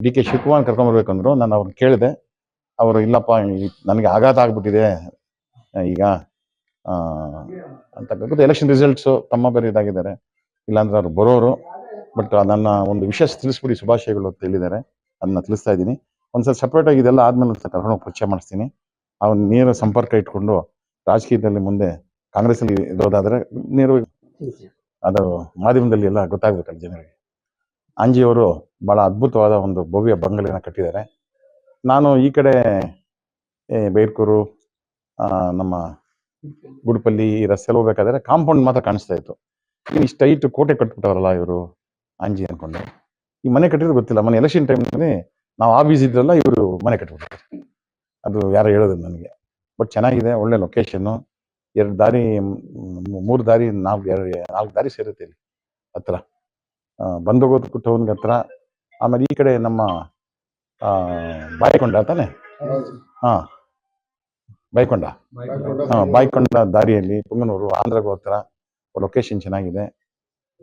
D K Shivakumar ಕರ್ಕೊಂಬರ್ಬೇಕಂದ್ರು ನಾನು ಅವ್ರನ್ನ ಕೇಳಿದೆ. ಅವರು ಇಲ್ಲಪ್ಪ ನನಗೆ ಆಘಾತ ಆಗ್ಬಿಟ್ಟಿದೆ. ಈಗ ಅಂತ ಗೊತ್ತು ಎಲೆಕ್ಷನ್ ರಿಸಲ್ಟ್ಸು ತಮ್ಮ ಬೇರೆ ಇದಾಗಿದ್ದಾರೆ. ಇಲ್ಲಾಂದ್ರೆ ಅವ್ರು ಬರೋರು. ಬಟ್ ನನ್ನ ಒಂದು ವಿಷಯ ತಿಳಿಸ್ಬಿಡಿ ಶುಭಾಶಯಗಳು ಅಂತ ಹೇಳಿದ್ದಾರೆ. ಅದನ್ನ ತಿಳಿಸ್ತಾ ಇದ್ದೀನಿ. ಒಂದ್ಸಲ ಸಪ್ರೇಟ್ ಆಗಿ ಇದೆಲ್ಲ ಆದ್ಮೇಲೆ ಒಂದ್ಸಲ ಕರ್ಕೊಂಡು ಪರಿಚಯ ಮಾಡಿಸ್ತೀನಿ. ಅವ್ನ ನೇರ ಸಂಪರ್ಕ ಇಟ್ಕೊಂಡು ರಾಜಕೀಯದಲ್ಲಿ ಮುಂದೆ ಕಾಂಗ್ರೆಸ್ ಅಲ್ಲಿ ಇರೋದಾದ್ರೆ ನೇರ ಅದು ಮಾಧ್ಯಮದಲ್ಲಿ ಎಲ್ಲ ಗೊತ್ತಾಗ್ಬೇಕಲ್ಲ ಜನರಿಗೆ. ಅಂಜಿಯವರು ಬಹಳ ಅದ್ಭುತವಾದ ಒಂದು ಭವ್ಯ ಬಂಗಲೆಯನ್ನು ಕಟ್ಟಿದ್ದಾರೆ. ನಾನು ಈ ಕಡೆ ಏ, ಬೈರ್ಕೂರು ನಮ್ಮ ಗುಡುಪಲ್ಲಿ ಈ ರಸ್ತೆ ಹೋಗ್ಬೇಕಾದ್ರೆ ಕಾಂಪೌಂಡ್ ಮಾತ್ರ ಕಾಣಿಸ್ತಾ ಇತ್ತು. ಇಷ್ಟು ಐಟು ಕೋಟೆ ಕಟ್ಬಿಟ್ಟವರಲ್ಲ ಇವರು ಅಂಜಿ ಅನ್ಕೊಂಡು. ಈ ಮನೆ ಕಟ್ಟಿದ್ರು ಗೊತ್ತಿಲ್ಲ. ಮನೆ ಎಲೆಕ್ಷನ್ ಟೈಮ್ನಲ್ಲಿ ನಾವು ಆಫೀಸ್ ಇದ್ರಲ್ಲ ಇವರು ಮನೆ ಕಟ್ಬಿಟ್ರು. ಅದು ಯಾರು ಹೇಳೋದು ನನಗೆ. ಬಟ್ ಚೆನ್ನಾಗಿದೆ ಒಳ್ಳೆ ಲೊಕೇಶನ್ನು ಎರಡು ದಾರಿ ಮೂರು ದಾರಿ ನಾಲ್ಕು ನಾಲ್ಕು ದಾರಿ ಸೇರುತ್ತೆ ಇಲ್ಲಿ. ಹತ್ರ. ಆ, ಬಂದೋಗೋದಕ್ಕೂ ಟೌನ್ಗೆ ಹತ್ರ. ಆಮೇಲೆ ಈ ಕಡೆ ನಮ್ಮ ಬಾಯ್ಕೊಂಡ ತಾನೆ? ಹಾ. ಬಾಯ್ಕೊಂಡ? ಹಾ ಬಾಯ್ಕೊಂಡ ದಾರಿಯಲ್ಲಿ ಪುಂಗನೂರು ಆಂಧ್ರಗೋತ್ರ ಲೊಕೇಶನ್ ಚೆನ್ನಾಗಿದೆ.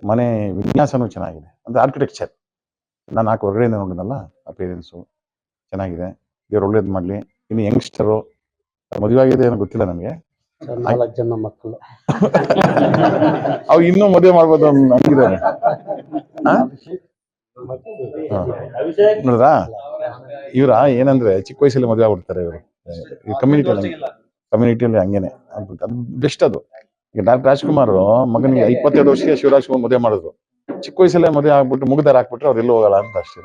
ಮನೆ ವಿನ್ಯಾಸನೂ ಚೆನ್ನಾಗಿದೆ. ಅಂದ್ರೆ ಆರ್ಕಿಟೆಕ್ಚರ್ ನಾನು ನಾಲ್ಕು ಹೊರಗಡೆಯಿಂದ ನೋಡಿದ್ನಲ್ಲ ಅಪೇರೆನ್ಸು ಚೆನ್ನಾಗಿದೆ. ದೇವ್ರು ಒಳ್ಳೇದು ಮಾಡಲಿ. ಇನ್ನು ಯಂಗ್ಸ್ಟರು ಮದುವೆ ಆಗಿದೆ ಏನೋ ಗೊತ್ತಿಲ್ಲ ನನಗೆ. ನಾಲ್ಕು ಜನ ಮಕ್ಕಳು. ಅವ್ರು ಇನ್ನೂ ಮದುವೆ ಮಾಡ್ಬೋದು ಹಂಗಿದ್ದಾರೆ ನೋಡಿದ್ರಾ ಇವ್ರ? ಏನಂದ್ರೆ ಚಿಕ್ಕ ವಯಸ್ಸಲ್ಲಿ ಮದುವೆ ಆಗ್ಬಿಡ್ತಾರೆ ಇವರು. ಕಮ್ಯುನಿಟಿ ಕಮ್ಯುನಿಟಿಯಲ್ಲಿ ಹಂಗೇನೆ. ಅದು ಬೆಸ್ಟ್ ಅದು. ಈಗ ಡಾಕ್ಟರ್ ರಾಜ್ಕುಮಾರ್ ಮಗನಿಗೆ ಇಪ್ಪತ್ತೆರಡು ವರ್ಷಕ್ಕೆ ಶಿವರಾಜ್ ಕುಮಾರ್ ಮದುವೆ ಮಾಡಿದ್ರು. ಚಿಕ್ಕ ವಯಸ್ಸಲ್ಲೇ ಮದುವೆ ಆಗ್ಬಿಟ್ಟು ಮುಗ್ದಾರ ಹಾಕ್ಬಿಟ್ರೆ ಅವ್ರು ಎಲ್ಲೂ ಹೋಗಲ್ಲ ಅಂತ ಅಷ್ಟೇ.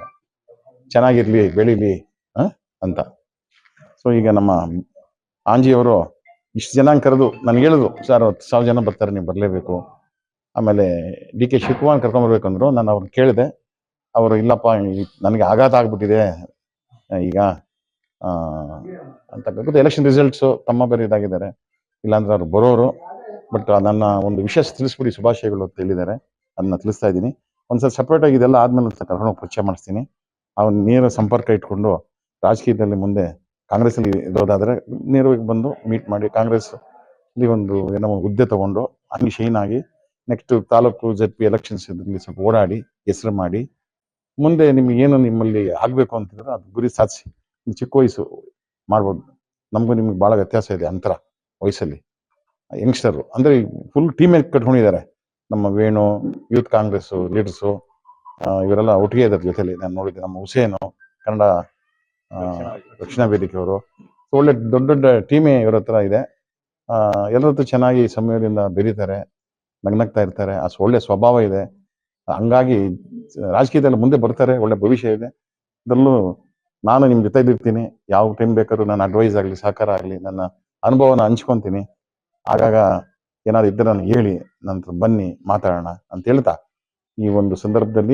ಚೆನ್ನಾಗಿರ್ಲಿ, ಬೆಳಿಲಿ? ಅಂತ. ಸೊ ಈಗ ನಮ್ಮ ಆಂಜಿಯವರು ಇಷ್ಟು ಜನ ಕರೆದು ನನಗೆ ಹೇಳಿದ್ರು, ಸರ್, ಹತ್ತು ಸಾವಿರ ಜನ ಬರ್ತಾರೆ, ನೀವು ಬರಲೇಬೇಕು. ಆಮೇಲೆ ಡಿ ಕೆ ಶಿವಕುಮಾರ್ ಕರ್ಕೊಂಬರ್ಬೇಕಂದ್ರು ನಾನು ಅವ್ರನ್ನ ಕೇಳಿದೆ. ಅವರು, ಇಲ್ಲಪ್ಪ ನನಗೆ ಆಘಾತ ಆಗ್ಬಿಟ್ಟಿದೆ. ಈಗ ಅಂತ ಎಲೆಕ್ಷನ್ ರಿಸಲ್ಟ್ಸು ತಮ್ಮ ಬೇರೆ ಇದಾಗಿದ್ದಾರೆ. ಇಲ್ಲಾಂದ್ರೆ ಅವ್ರು ಬರೋರು. ಬಟ್ ನನ್ನ ಒಂದು ವಿಷಯ ತಿಳಿಸ್ಬಿಡಿ, ಶುಭಾಶಯಗಳು ಅಂತ ಹೇಳಿದ್ದಾರೆ. ಅದನ್ನ ತಿಳಿಸ್ತಾ ಇದ್ದೀನಿ. ಒಂದ್ಸಲ ಸಪ್ರೇಟ್ ಆಗಿ ಇದೆಲ್ಲ ಆದ್ಮೇಲೆ ಒಂದ್ಸಲ ಕರ್ಕೊಂಡು ಪರಿಚಯ ಮಾಡಿಸ್ತೀನಿ. ಅವ್ನ ನೇರ ಸಂಪರ್ಕ ಇಟ್ಕೊಂಡು ರಾಜಕೀಯದಲ್ಲಿ ಮುಂದೆ ಕಾಂಗ್ರೆಸ್ಸಲ್ಲಿ ಇರೋದಾದ್ರೆ ನೇರವಾಗಿ ಬಂದು ಮೀಟ್ ಮಾಡಿ ಕಾಂಗ್ರೆಸ್ ಇಲ್ಲಿ ಒಂದು ಏನೋ ಹುದ್ದೆ ತಗೊಂಡು, ಅಲ್ಲಿ ಶೈನ್ ಆಗಿ next taluk Z P elections ಇದ್ರಲ್ಲಿ ಸ್ವಲ್ಪ ಓಡಾಡಿ, ಹೆಸರು ಮಾಡಿ ಮುಂದೆ ನಿಮ್ಗೆ ಏನು ನಿಮ್ಮಲ್ಲಿ ಆಗಬೇಕು ಅಂತಿದ್ರೆ ಅದು ಗುರಿ ಸಾಧಿಸಿ. ಚಿಕ್ಕ ವಯಸ್ಸು ಮಾಡ್ಬೋದು. ನಮಗೂ ನಿಮ್ಗೆ ಭಾಳ ವ್ಯತ್ಯಾಸ ಇದೆ ಅಂತರ ವಯಸ್ಸಲ್ಲಿ. ಯಂಗ್ಸ್ಟರು ಅಂದ್ರೆ ಫುಲ್ ಟೀಮ್ ಕಟ್ಕೊಂಡಿದ್ದಾರೆ. ನಮ್ಮ ವೇಣು ಯೂತ್ ಕಾಂಗ್ರೆಸ್ ಲೀಡರ್ಸು ಇವರೆಲ್ಲ ಒಟ್ಟಿಗೆ ಇದ್ದಾರೆ ಜೊತೆಯಲ್ಲಿ. ನಾನು ನೋಡಿದ್ದೆ ನಮ್ಮ ಹುಸೇನು, ಕನ್ನಡ ರಕ್ಷಣಾ ವೇದಿಕೆಯವರು ಒಳ್ಳೆ ದೊಡ್ಡ ದೊಡ್ಡ ಟೀಮೇ ಇವರ ಹತ್ರ ಇದೆ. ಎಲ್ಲರತ್ತೂ ಚೆನ್ನಾಗಿ ಸಮಯದಿಂದ ಬೆರೀತಾರೆ, ನಗ್ನಗ್ತಾ ಇರ್ತಾರೆ. ಆ, ಒಳ್ಳೆ ಸ್ವಭಾವ ಇದೆ. ಹಂಗಾಗಿ ರಾಜಕೀಯದಲ್ಲಿ ಮುಂದೆ ಬರ್ತಾರೆ, ಒಳ್ಳೆ ಭವಿಷ್ಯ ಇದೆ. ಇದರಲ್ಲೂ ನಾನು ನಿಮ್ಮ ಜೊತೆಲಿರ್ತೀನಿ ಯಾವ ಟೈಮ್ ಬೇಕಾದ್ರೂ ನನ್ನ ಅಡ್ವೈಸ್ ಆಗಲಿ, ಸಹಕಾರ ಆಗಲಿ, ನನ್ನ ಅನುಭವನ ಹಂಚ್ಕೊತೀನಿ. ಆಗಾಗ ಏನಾದ್ರು ಇದ್ದರೆ ನಾನು ಹೇಳಿ, ನಂತರ ಬನ್ನಿ, ಮಾತಾಡೋಣ ಅಂತ ಹೇಳ್ತಾ ಈ ಒಂದು ಸಂದರ್ಭದಲ್ಲಿ